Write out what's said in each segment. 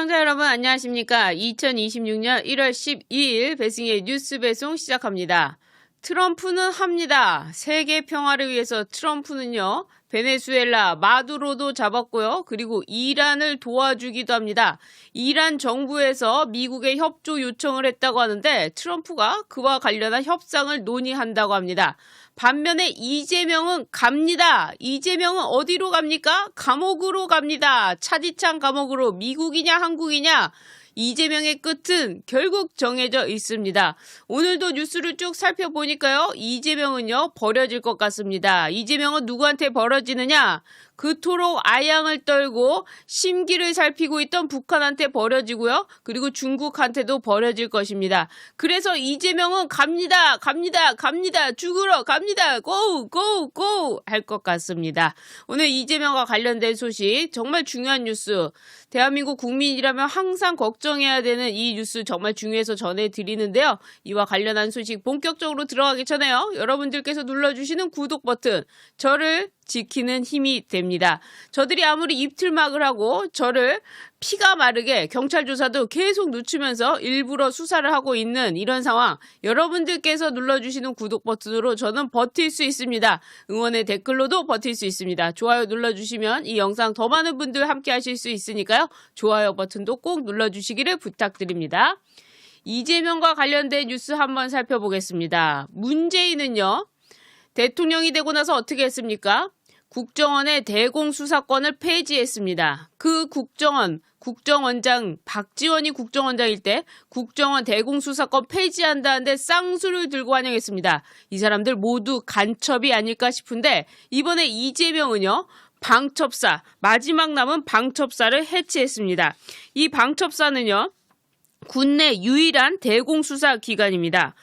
시청자 여러분 안녕하십니까? 2026년 1월 12일 배승의 뉴스 배송 시작합니다. 트럼프는 합니다. 세계 평화를 위해서 트럼프는요. 베네수엘라, 마두로도 잡았고요. 그리고 이란을 도와주기도 합니다. 이란 정부에서 미국에 협조 요청을 했다고 하는데 트럼프가 그와 관련한 협상을 논의한다고 합니다. 반면에 이재명은 갑니다. 이재명은 어디로 갑니까? 감옥으로 갑니다. 차디찬 감옥으로 미국이냐 한국이냐? 이재명의 끝은 결국 정해져 있습니다. 오늘도 뉴스를 쭉 살펴보니까요. 이재명은요, 버려질 것 같습니다. 이재명은 누구한테 버려지느냐? 그토록 아양을 떨고 심기를 살피고 있던 북한한테 버려지고요. 그리고 중국한테도 버려질 것입니다. 그래서 이재명은 갑니다. 갑니다. 갑니다. 죽으러 갑니다. 고! 고! 고! 할 것 같습니다. 오늘 이재명과 관련된 소식 정말 중요한 뉴스. 대한민국 국민이라면 항상 걱정해야 되는 이 뉴스 정말 중요해서 전해드리는데요. 이와 관련한 소식 본격적으로 들어가기 전에요. 여러분들께서 눌러주시는 구독 버튼, 저를 지키는 힘이 됩니다. 저들이 아무리 입틀막을 하고 저를 피가 마르게 경찰 조사도 계속 늦추면서 일부러 수사를 하고 있는 이런 상황 여러분들께서 눌러주시는 구독 버튼으로 저는 버틸 수 있습니다. 응원의 댓글로도 버틸 수 있습니다. 좋아요 눌러주시면 이 영상 더 많은 분들 함께 하실 수 있으니까요. 좋아요 버튼도 꼭 눌러주시기를 부탁드립니다. 이재명과 관련된 뉴스 한번 살펴보겠습니다. 문재인은요. 대통령이 되고 나서 어떻게 했습니까? 국정원의 대공수사권을 폐지했습니다. 그 국정원, 국정원장, 박지원이 국정원장일 때 국정원 대공수사권 폐지한다는데 쌍수를 들고 환영했습니다. 이 사람들 모두 간첩이 아닐까 싶은데 이번에 이재명은요, 방첩사, 마지막 남은 방첩사를 해체했습니다. 이 방첩사는요, 국내 유일한 대공수사 기관입니다.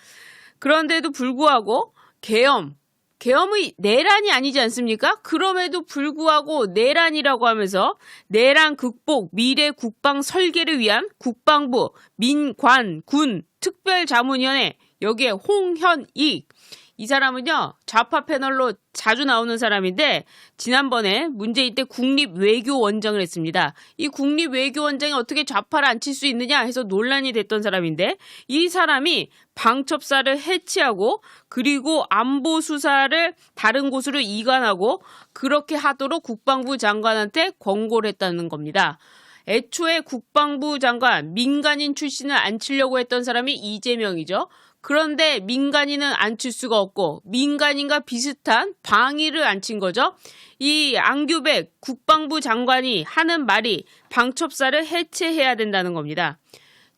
그런데도 불구하고 계엄, 계엄의 내란이 아니지 않습니까? 그럼에도 불구하고 내란이라고 하면서 내란 극복 미래 국방 설계를 위한 국방부 민관 군 특별자문위원회 여기에 홍현익 이 사람은요 좌파 패널로 자주 나오는 사람인데 지난번에 문재인 때 국립외교원장을 했습니다. 이 국립외교원장이 어떻게 좌파를 안 칠 수 있느냐 해서 논란이 됐던 사람인데 이 사람이 방첩사를 해체하고 그리고 안보 수사를 다른 곳으로 이관하고 그렇게 하도록 국방부 장관한테 권고를 했다는 겁니다. 애초에 국방부 장관 민간인 출신을 안 치려고 했던 사람이 이재명이죠. 그런데 민간인은 안 칠 수가 없고 민간인과 비슷한 방위를 안 친 거죠. 이 안규백 국방부 장관이 하는 말이 방첩사를 해체해야 된다는 겁니다.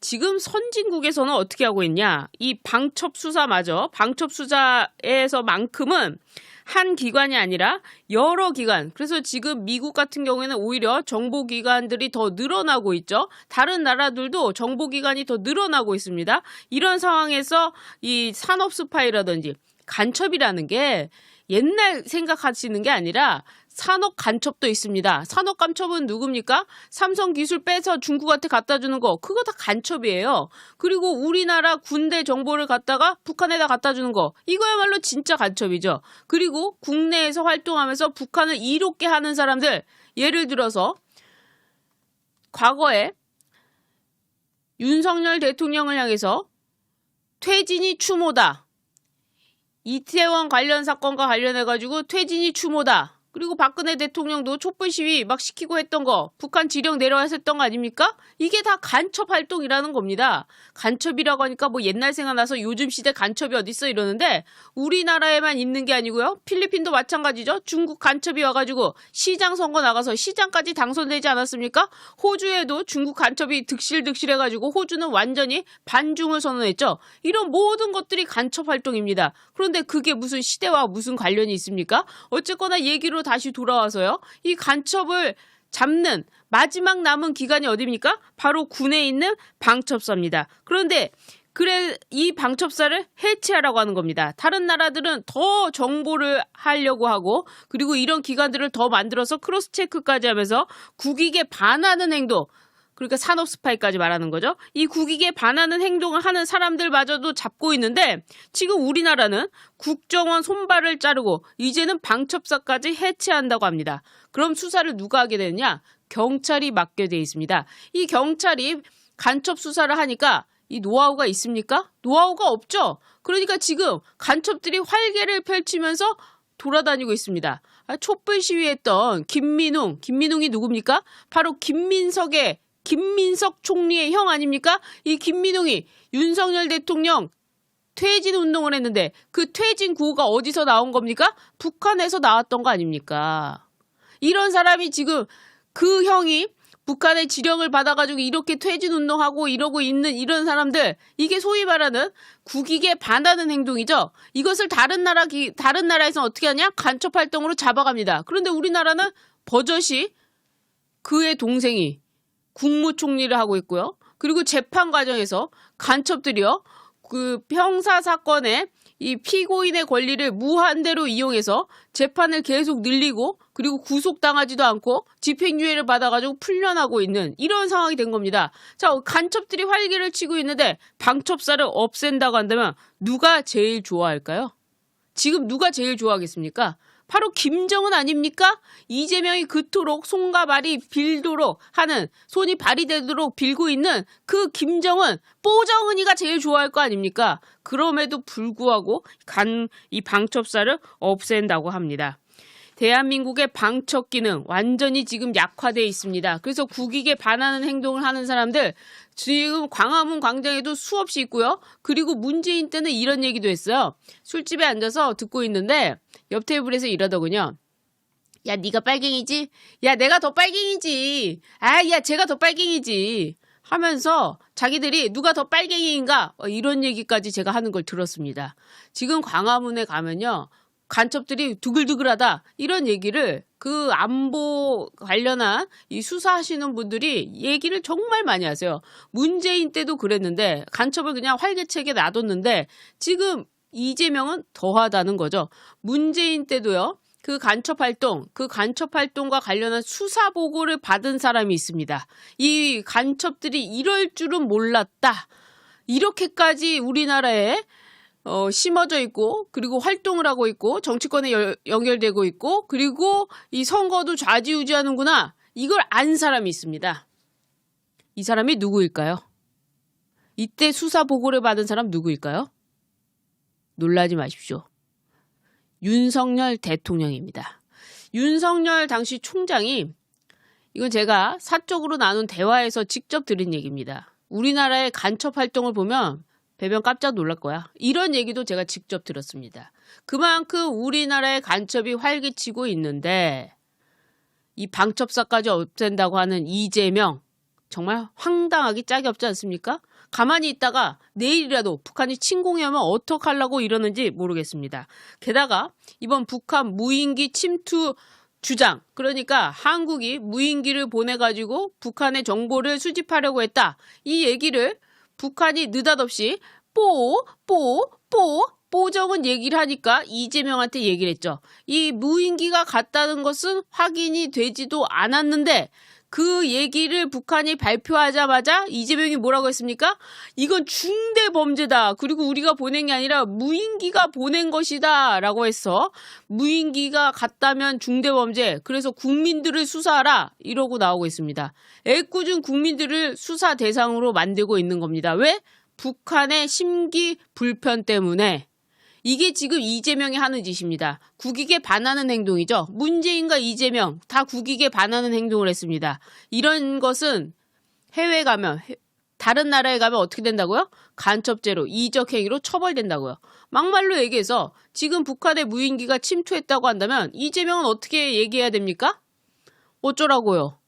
지금 선진국에서는 어떻게 하고 있냐? 이 방첩 수사마저 방첩 수사에서만큼은 한 기관이 아니라 여러 기관. 그래서 지금 미국 같은 경우에는 오히려 정보 기관들이 더 늘어나고 있죠. 다른 나라들도 정보 기관이 더 늘어나고 있습니다. 이런 상황에서 이 산업 스파이라든지 간첩이라는 게 옛날 생각하시는 게 아니라 산업 간첩도 있습니다. 산업 간첩은 누굽니까? 삼성 기술 빼서 중국한테 갖다 주는 거. 그거 다 간첩이에요. 그리고 우리나라 군대 정보를 갖다가 북한에다 갖다 주는 거. 이거야말로 진짜 간첩이죠. 그리고 국내에서 활동하면서 북한을 이롭게 하는 사람들. 예를 들어서 과거에 윤석열 대통령을 향해서 퇴진이 추모다. 이태원 관련 사건과 관련해가지고 퇴진이 추모다. 그리고 박근혜 대통령도 촛불 시위 막 시키고 했던 거, 북한 지령 내려와서 했던 거 아닙니까? 이게 다 간첩 활동이라는 겁니다. 간첩이라고 하니까 뭐 옛날 생각나서 요즘 시대 간첩이 어딨어 이러는데 우리나라에만 있는 게 아니고요. 필리핀도 마찬가지죠. 중국 간첩이 와가지고 시장 선거 나가서 시장까지 당선되지 않았습니까? 호주에도 중국 간첩이 득실득실해가지고 호주는 완전히 반중을 선언했죠. 이런 모든 것들이 간첩 활동입니다. 그런데 그게 무슨 시대와 무슨 관련이 있습니까? 어쨌거나 얘기로 다시 돌아와서요. 이 간첩을 잡는 마지막 남은 기관이 어디입니까? 바로 군에 있는 방첩사입니다. 그런데 그래 이 방첩사를 해체하라고 하는 겁니다. 다른 나라들은 더 정보를 하려고 하고 그리고 이런 기관들을 더 만들어서 크로스 체크까지 하면서 국익에 반하는 행동 그러니까 산업 스파이까지 말하는 거죠. 이 국익에 반하는 행동을 하는 사람들마저도 잡고 있는데 지금 우리나라는 국정원 손발을 자르고 이제는 방첩사까지 해체한다고 합니다. 그럼 수사를 누가 하게 되느냐? 경찰이 맡게 돼 있습니다. 이 경찰이 간첩 수사를 하니까 이 노하우가 있습니까? 노하우가 없죠. 그러니까 지금 간첩들이 활개를 펼치면서 돌아다니고 있습니다. 아, 촛불 시위했던 김민웅, 김민웅이 누굽니까? 바로 김민석의 김민석 총리의 형 아닙니까? 이 김민웅이 윤석열 대통령 퇴진 운동을 했는데 그 퇴진 구호가 어디서 나온 겁니까? 북한에서 나왔던 거 아닙니까? 이런 사람이 지금 그 형이 북한의 지령을 받아가지고 이렇게 퇴진 운동하고 이러고 있는 이런 사람들 이게 소위 말하는 국익에 반하는 행동이죠. 이것을 다른 나라 기, 다른 나라에서 어떻게 하냐? 간첩 활동으로 잡아갑니다. 그런데 우리나라는 버젓이 그의 동생이 국무총리를 하고 있고요. 그리고 재판 과정에서 간첩들이요. 그 형사 사건에 이 피고인의 권리를 무한대로 이용해서 재판을 계속 늘리고 그리고 구속당하지도 않고 집행유예를 받아가지고 풀려나고 있는 이런 상황이 된 겁니다. 자, 간첩들이 활기를 치고 있는데 방첩사를 없앤다고 한다면 누가 제일 좋아할까요? 지금 누가 제일 좋아하겠습니까? 바로 김정은 아닙니까? 이재명이 그토록 손과 발이 빌도록 하는 손이 발이 되도록 빌고 있는 그 김정은 뽀정은이가 제일 좋아할 거 아닙니까? 그럼에도 불구하고 간 이 방첩사를 없앤다고 합니다. 대한민국의 방첩 기능 완전히 지금 약화돼 있습니다. 그래서 국익에 반하는 행동을 하는 사람들 지금 광화문 광장에도 수없이 있고요. 그리고 문재인 때는 이런 얘기도 했어요. 술집에 앉아서 듣고 있는데 옆 테이블에서 이러더군요. 야, 네가 빨갱이지? 야, 내가 더 빨갱이지. 아, 야, 제가 더 빨갱이지. 하면서 자기들이 누가 더 빨갱이인가? 어, 이런 얘기까지 제가 하는 걸 들었습니다. 지금 광화문에 가면요. 간첩들이 두글두글하다 이런 얘기를 그 안보 관련한 이 수사하시는 분들이 얘기를 정말 많이 하세요. 문재인 때도 그랬는데 간첩을 그냥 활개책에 놔뒀는데 지금 이재명은 더하다는 거죠. 문재인 때도요. 그 간첩 활동, 그 간첩 활동과 관련한 수사 보고를 받은 사람이 있습니다. 이 간첩들이 이럴 줄은 몰랐다. 이렇게까지 우리나라에 어, 심어져 있고 그리고 활동을 하고 있고 정치권에 열- 연결되고 있고 그리고 이 선거도 좌지우지하는구나 이걸 안 사람이 있습니다. 이 사람이 누구일까요? 이때 수사 보고를 받은 사람 누구일까요? 놀라지 마십시오. 윤석열 대통령입니다. 윤석열 당시 총장이 이건 제가 사적으로 나눈 대화에서 직접 들은 얘기입니다. 우리나라의 간첩 활동을 보면 배변 깜짝 놀랄 거야. 이런 얘기도 제가 직접 들었습니다. 그만큼 우리나라의 간첩이 활기치고 있는데 이 방첩사까지 없앤다고 하는 이재명 정말 황당하기 짝이 없지 않습니까? 가만히 있다가 내일이라도 북한이 침공하면 어떡하려고 이러는지 모르겠습니다. 게다가 이번 북한 무인기 침투 주장 그러니까 한국이 무인기를 보내가지고 북한의 정보를 수집하려고 했다. 이 얘기를 북한이 느닷없이 뽀, 뽀, 뽀, 뽀정은 얘기를 하니까 이재명한테 얘기를 했죠. 이 무인기가 갔다는 것은 확인이 되지도 않았는데 그 얘기를 북한이 발표하자마자 이재명이 뭐라고 했습니까? 이건 중대 범죄다. 그리고 우리가 보낸 게 아니라 무인기가 보낸 것이다. 라고 해서 무인기가 갔다면 중대 범죄. 그래서 국민들을 수사하라. 이러고 나오고 있습니다. 애꿎은 국민들을 수사 대상으로 만들고 있는 겁니다. 왜? 북한의 심기 불편 때문에 이게 지금 이재명이 하는 짓입니다. 국익에 반하는 행동이죠. 문재인과 이재명 다 국익에 반하는 행동을 했습니다. 이런 것은 해외 가면 해- 다른 나라에 가면 어떻게 된다고요? 간첩죄로 이적행위로 처벌된다고요. 막말로 얘기해서 지금 북한의 무인기가 침투했다고 한다면 이재명은 어떻게 얘기해야 됩니까? 어쩌라고요?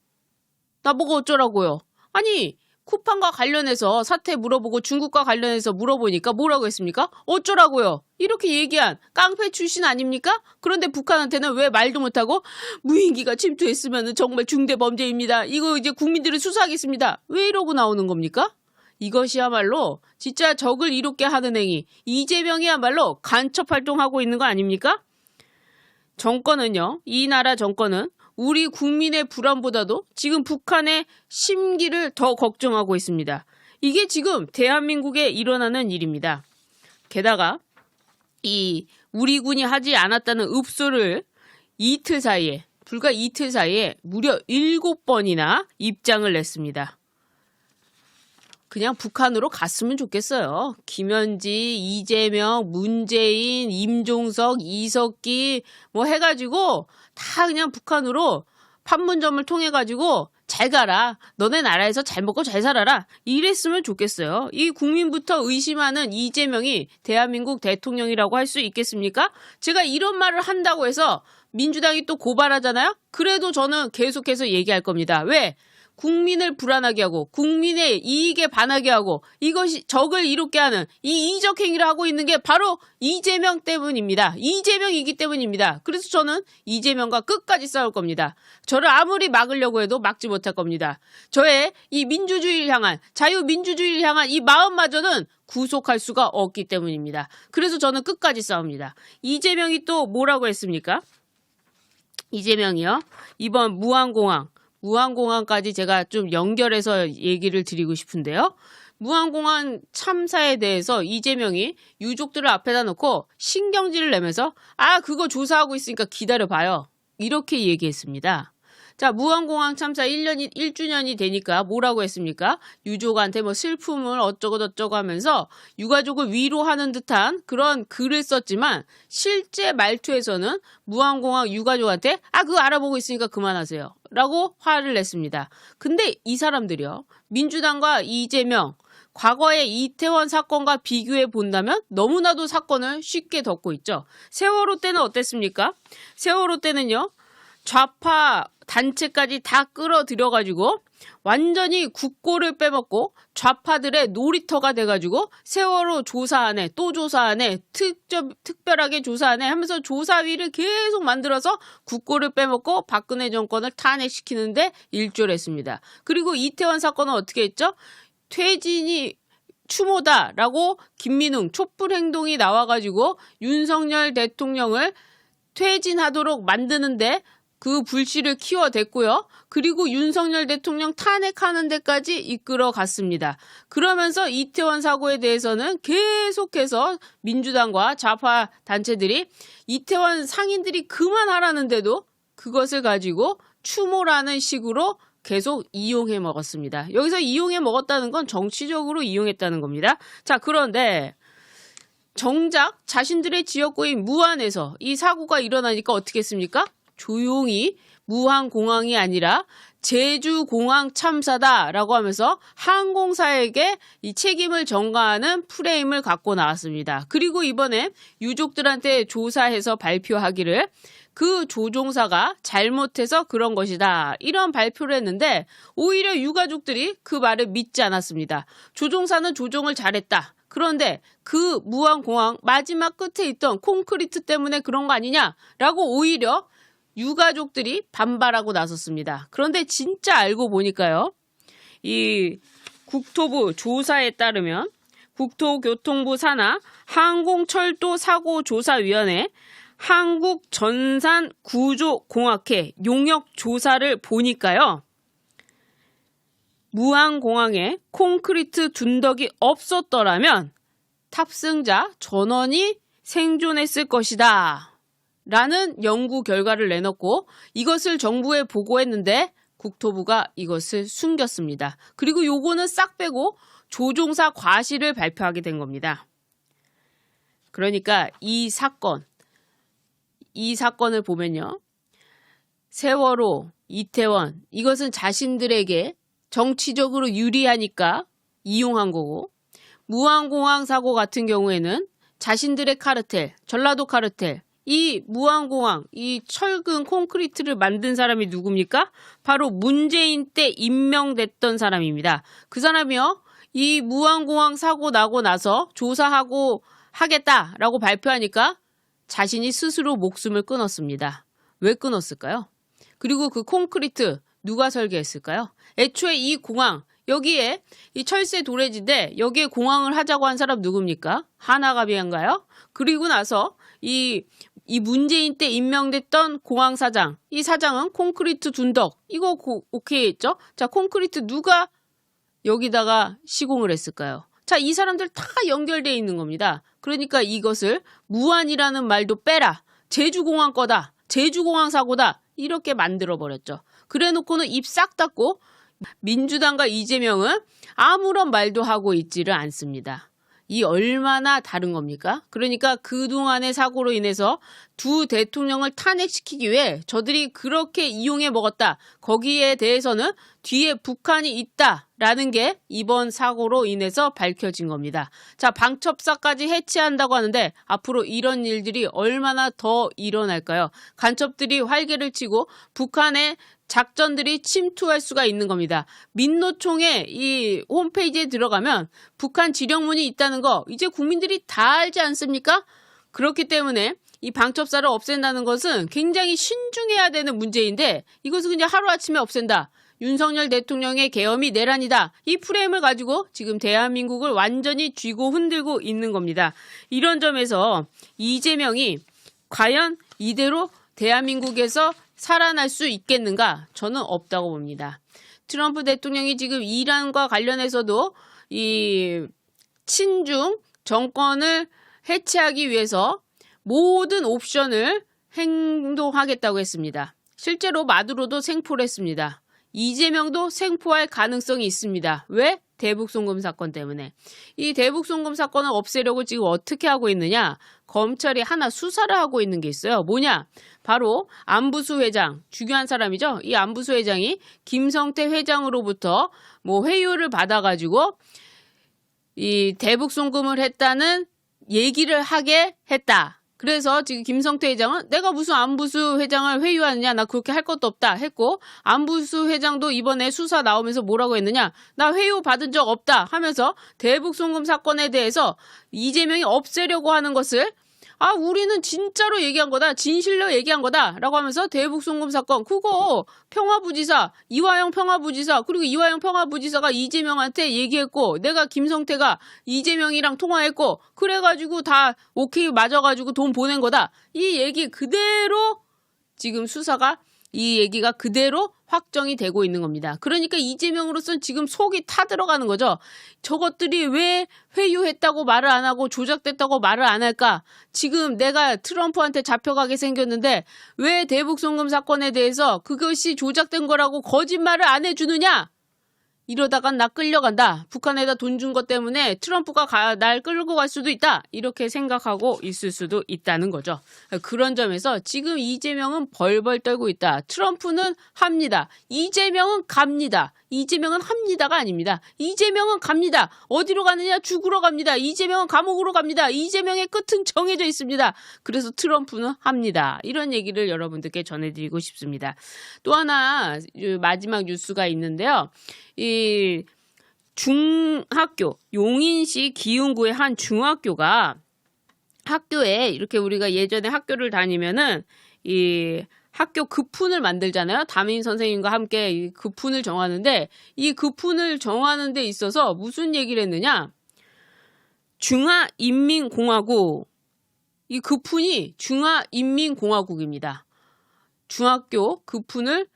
나보고 어쩌라고요? 아니 쿠팡과 관련해서 사태 물어보고 중국과 관련해서 물어보니까 뭐라고 했습니까? 어쩌라고요? 이렇게 얘기한 깡패 출신 아닙니까? 그런데 북한한테는 왜 말도 못하고 무인기가 침투했으면 정말 중대 범죄입니다. 이거 이제 국민들을 수사하겠습니다. 왜 이러고 나오는 겁니까? 이것이야말로 진짜 적을 이롭게 하는 행위. 이재명이야말로 간첩 활동하고 있는 거 아닙니까? 정권은요, 이 나라 정권은 우리 국민의 불안보다도 지금 북한의 심기를 더 걱정하고 있습니다. 이게 지금 대한민국에 일어나는 일입니다. 게다가 이 우리 군이 하지 않았다는 읍소를 이틀 사이에 불과 이틀 사이에 무려 7번이나 입장을 냈습니다. 그냥 북한으로 갔으면 좋겠어요. 김현지, 이재명, 문재인, 임종석, 이석기 뭐 해가지고 다 그냥 북한으로 판문점을 통해 가지고 잘 가라. 너네 나라에서 잘 먹고 잘 살아라. 이랬으면 좋겠어요. 이 국민부터 의심하는 이재명이 대한민국 대통령이라고 할 수 있겠습니까? 제가 이런 말을 한다고 해서 민주당이 또 고발하잖아요? 그래도 저는 계속해서 얘기할 겁니다. 왜? 국민을 불안하게 하고 국민의 이익에 반하게 하고 이것이 적을 이롭게 하는 이 이적 행위를 하고 있는 게 바로 이재명 때문입니다. 이재명이기 때문입니다. 그래서 저는 이재명과 끝까지 싸울 겁니다. 저를 아무리 막으려고 해도 막지 못할 겁니다. 저의 이 민주주의를 향한 자유민주주의를 향한 이 마음마저는 구속할 수가 없기 때문입니다. 그래서 저는 끝까지 싸웁니다. 이재명이 또 뭐라고 했습니까? 이재명이요. 이번 무안공항 무안공항까지 제가 좀 연결해서 얘기를 드리고 싶은데요. 무안공항 참사에 대해서 이재명이 유족들을 앞에다 놓고 신경질을 내면서 아 그거 조사하고 있으니까 기다려봐요. 이렇게 얘기했습니다. 자, 무안공항 참사 1년이, 1주년이 되니까 뭐라고 했습니까? 유족한테 뭐 슬픔을 어쩌고저쩌고 하면서 유가족을 위로하는 듯한 그런 글을 썼지만 실제 말투에서는 무안공항 유가족한테 아, 그거 알아보고 있으니까 그만하세요. 라고 화를 냈습니다. 근데 이 사람들이요. 민주당과 이재명, 과거의 이태원 사건과 비교해 본다면 너무나도 사건을 쉽게 덮고 있죠. 세월호 때는 어땠습니까? 세월호 때는요. 좌파 단체까지 다 끌어들여가지고 완전히 국고를 빼먹고 좌파들의 놀이터가 돼가지고 세월호 조사안에 또 조사안에 특적, 특별하게 조사안에 하면서 조사위를 계속 만들어서 국고를 빼먹고 박근혜 정권을 탄핵시키는데 일조했습니다. 그리고 이태원 사건은 어떻게 했죠? 퇴진이 추모다라고 김민웅 촛불 행동이 나와가지고 윤석열 대통령을 퇴진하도록 만드는데 그 불씨를 키워댔고요. 그리고 윤석열 대통령 탄핵하는 데까지 이끌어 갔습니다. 그러면서 이태원 사고에 대해서는 계속해서 민주당과 좌파 단체들이 이태원 상인들이 그만하라는데도 그것을 가지고 추모라는 식으로 계속 이용해 먹었습니다. 여기서 이용해 먹었다는 건 정치적으로 이용했다는 겁니다. 자, 그런데 정작 자신들의 지역구인 무안에서 이 사고가 일어나니까 어떻게 했습니까? 조용히 무항공항이 아니라 제주공항 참사다라고 하면서 항공사에게 이 책임을 전가하는 프레임을 갖고 나왔습니다. 그리고 이번에 유족들한테 조사해서 발표하기를 그 조종사가 잘못해서 그런 것이다. 이런 발표를 했는데 오히려 유가족들이 그 말을 믿지 않았습니다. 조종사는 조종을 잘했다. 그런데 그 무항공항 마지막 끝에 있던 콘크리트 때문에 그런 거 아니냐라고 오히려 유가족들이 반발하고 나섰습니다. 그런데 진짜 알고 보니까요. 이 국토부 조사에 따르면 국토교통부 산하 항공철도사고조사위원회 한국전산구조공학회 용역 조사를 보니까요. 무항공항에 콘크리트 둔덕이 없었더라면 탑승자 전원이 생존했을 것이다. 라는 연구 결과를 내놓고 이것을 정부에 보고했는데 국토부가 이것을 숨겼습니다. 그리고 요거는 싹 빼고 조종사 과실을 발표하게 된 겁니다. 그러니까 이 사건, 이 사건을 보면요. 세월호, 이태원, 이것은 자신들에게 정치적으로 유리하니까 이용한 거고, 무항공항 사고 같은 경우에는 자신들의 카르텔, 전라도 카르텔, 이 무항공항, 이 철근 콘크리트를 만든 사람이 누굽니까? 바로 문재인 때 임명됐던 사람입니다. 그 사람이요, 이 무항공항 사고 나고 나서 조사하고 하겠다라고 발표하니까 자신이 스스로 목숨을 끊었습니다. 왜 끊었을까요? 그리고 그 콘크리트 누가 설계했을까요? 애초에 이 공항, 여기에 이 철새 도래지인데 여기에 공항을 하자고 한 사람 누굽니까? 하나가비인가요? 그리고 나서 이, 이 문재인 때 임명됐던 공항 사장, 이 사장은 콘크리트 둔덕, 이거 고, 오케이 했죠? 자, 콘크리트 누가 여기다가 시공을 했을까요? 자, 이 사람들 다 연결되어 있는 겁니다. 그러니까 이것을 무안이라는 말도 빼라. 제주공항 거다. 제주공항 사고다. 이렇게 만들어 버렸죠. 그래 놓고는 입 싹 닫고 민주당과 이재명은 아무런 말도 하고 있지를 않습니다. 이 얼마나 다른 겁니까? 그러니까 그동안의 사고로 인해서 두 대통령을 탄핵시키기 위해 저들이 그렇게 이용해 먹었다. 거기에 대해서는 뒤에 북한이 있다라는 게 이번 사고로 인해서 밝혀진 겁니다. 자, 방첩사까지 해체한다고 하는데 앞으로 이런 일들이 얼마나 더 일어날까요? 간첩들이 활개를 치고 북한의 작전들이 침투할 수가 있는 겁니다. 민노총의 이 홈페이지에 들어가면 북한 지령문이 있다는 거 이제 국민들이 다 알지 않습니까? 그렇기 때문에 이 방첩사를 없앤다는 것은 굉장히 신중해야 되는 문제인데 이것은 그냥 하루아침에 없앤다. 윤석열 대통령의 계엄이 내란이다. 이 프레임을 가지고 지금 대한민국을 완전히 쥐고 흔들고 있는 겁니다. 이런 점에서 이재명이 과연 이대로 대한민국에서 살아날 수 있겠는가? 저는 없다고 봅니다. 트럼프 대통령이 지금 이란과 관련해서도 이 친중 정권을 해체하기 위해서 모든 옵션을 행동하겠다고 했습니다. 실제로 마두로도 생포를 했습니다. 이재명도 생포할 가능성이 있습니다. 왜? 대북송금 사건 때문에. 이 대북송금 사건을 없애려고 지금 어떻게 하고 있느냐? 검찰이 하나 수사를 하고 있는 게 있어요. 뭐냐? 바로 안부수 회장, 중요한 사람이죠. 이 안부수 회장이 김성태 회장으로부터 뭐 회유를 받아가지고 이 대북송금을 했다는 얘기를 하게 했다. 그래서 지금 김성태 회장은 내가 무슨 안부수 회장을 회유하느냐 나 그렇게 할 것도 없다 했고 안부수 회장도 이번에 수사 나오면서 뭐라고 했느냐 나 회유 받은 적 없다 하면서 대북 송금 사건에 대해서 이재명이 없애려고 하는 것을 아 우리는 진짜로 얘기한 거다. 진실로 얘기한 거다라고 하면서 대북 송금 사건. 그거 평화부지사 이화영 평화부지사 그리고 이화영 평화부지사가 이재명한테 얘기했고 내가 김성태가 이재명이랑 통화했고 그래가지고 다 오케이 맞아가지고 돈 보낸 거다. 이 얘기 그대로 지금 수사가 이 얘기가 그대로 확정이 되고 있는 겁니다. 그러니까 이재명으로서는 지금 속이 타들어가는 거죠. 저것들이 왜 회유했다고 말을 안 하고 조작됐다고 말을 안 할까? 지금 내가 트럼프한테 잡혀가게 생겼는데 왜 대북 송금 사건에 대해서 그것이 조작된 거라고 거짓말을 안 해주느냐? 이러다간 나 끌려간다. 북한에다 돈 준 것 때문에 트럼프가 가- 날 끌고 갈 수도 있다. 이렇게 생각하고 있을 수도 있다는 거죠. 그런 점에서 지금 이재명은 벌벌 떨고 있다. 트럼프는 합니다. 이재명은 갑니다. 이재명은 합니다가 아닙니다. 이재명은 갑니다. 어디로 가느냐? 죽으러 갑니다. 이재명은 감옥으로 갑니다. 이재명의 끝은 정해져 있습니다. 그래서 트럼프는 합니다. 이런 얘기를 여러분들께 전해드리고 싶습니다. 또 하나 이 마지막 뉴스가 있는데요. 이 중학교 용인시 기흥구의 한 중학교가 학교에 이렇게 우리가 예전에 학교를 다니면은 이 학교 급훈을 만들잖아요. 담임 선생님과 함께 이 급훈을 정하는데 이 급훈을 정하는 데 있어서 무슨 얘기를 했느냐? 중화인민공화국 이 급훈이 중화인민공화국입니다. 중학교 급훈을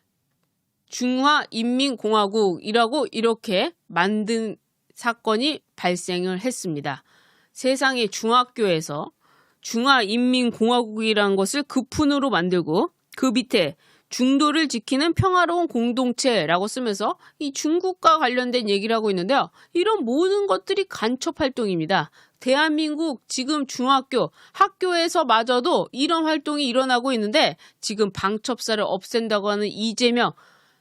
중화인민공화국이라고 이렇게 만든 사건이 발생을 했습니다. 세상의 중학교에서 중화인민공화국이라는 것을 급훈으로 만들고 그 밑에 중도를 지키는 평화로운 공동체라고 쓰면서 이 중국과 관련된 얘기를 하고 있는데요. 이런 모든 것들이 간첩 활동입니다. 대한민국 지금 중학교, 학교에서 마저도 이런 활동이 일어나고 있는데 지금 방첩사를 없앤다고 하는 이재명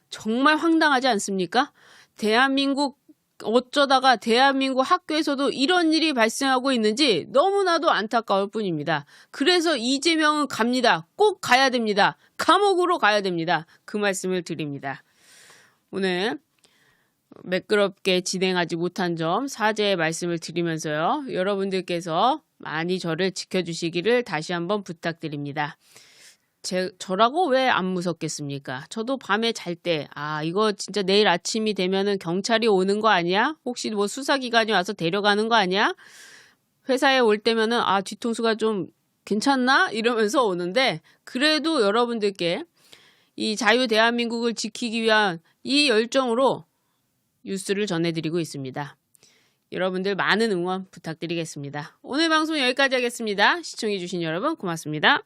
정말 황당하지 않습니까? 대한민국 어쩌다가 대한민국 학교에서도 이런 일이 발생하고 있는지 너무나도 안타까울 뿐입니다. 그래서 이재명은 갑니다. 꼭 가야 됩니다. 감옥으로 가야 됩니다. 그 말씀을 드립니다. 오늘 매끄럽게 진행하지 못한 점 사죄의 말씀을 드리면서요. 여러분들께서 많이 저를 지켜주시기를 다시 한번 부탁드립니다. 제, 저라고 왜 안 무섭겠습니까? 저도 밤에 잘 때, 아, 이거 진짜 내일 아침이 되면은 경찰이 오는 거 아니야? 혹시 뭐 수사기관이 와서 데려가는 거 아니야? 회사에 올 때면은, 아, 뒤통수가 좀 괜찮나? 이러면서 오는데, 그래도 여러분들께 이 자유 대한민국을 지키기 위한 이 열정으로 뉴스를 전해드리고 있습니다. 여러분들 많은 응원 부탁드리겠습니다. 오늘 방송 여기까지 하겠습니다. 시청해주신 여러분 고맙습니다.